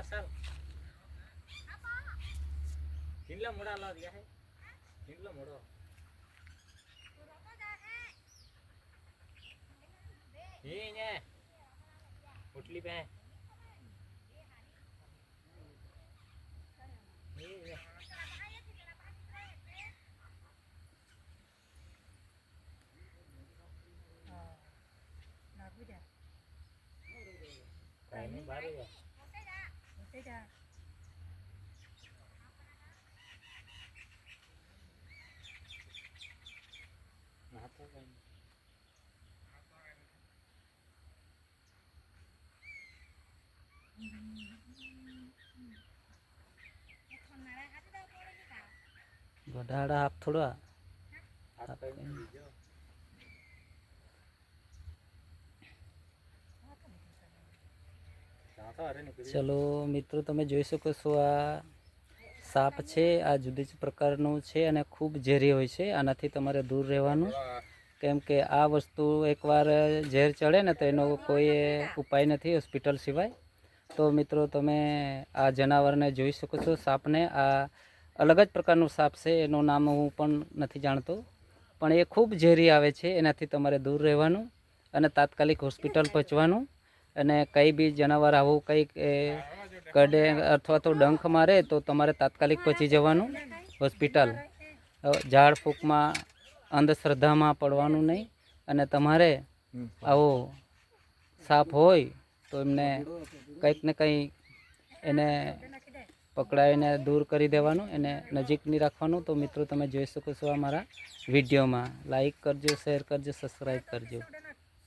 అసలు ఇంట్లో మూడాలో అది ఇంట్లో మూడో ఏంగే ఉట్లి పే Nah, gue dah. Nah, ini baru ya. કાઈ નહીં બારે જા મોટે જા ના તો કાઈ ગઢાડા આપ થોડા હાથ કઈ નહીં બીજો જા તો અરે નીકળી ચલો મિત્રો, તમે જોઈ શકો છો આ સાપ છે, આ જુદી જ પ્રકારનું છે અને ખૂબ ઝેરી હોય છે. આનાથી તમારે દૂર રહેવાનું. કેમ કે આ વસ્તુ એકવાર ઝેર ચડે ને તો એનો કોઈ ઉપાય નથી હોસ્પિટલ સિવાય. તો મિત્રો, તમે આ જનાવરને જોઈ શકો છો સાપને. આ અલગ જ પ્રકારનું સાપ છે, એનું નામ હું પણ નથી જાણતો. પણ એ ખૂબ ઝેરી આવે છે, એનાથી તમારે દૂર રહેવાનું અને તાત્કાલિક હોસ્પિટલ પહોંચવાનું. અને કંઈ બી જનાવર આવું કંઈક એ કડે અથવા તો ડંખ મારે તો તમારે તાત્કાલિક પહોંચી જવાનું હોસ્પિટલ. ઝાડ ફૂંકમાં અંધશ્રદ્ધામાં પડવાનું નહીં અને તમારે આવો સાપ હોય તો એમને કંઈક ને કંઈ એને પકડાવીને દૂર કરી દેવાનું એને નજીક નહીં રાખવાનું. તો મિત્રો તમે જોઈ શકો છો અમારા વિડીયોમાં. લાઈક કરજો શેર કરજો સબસ્ક્રાઈબ કરજો.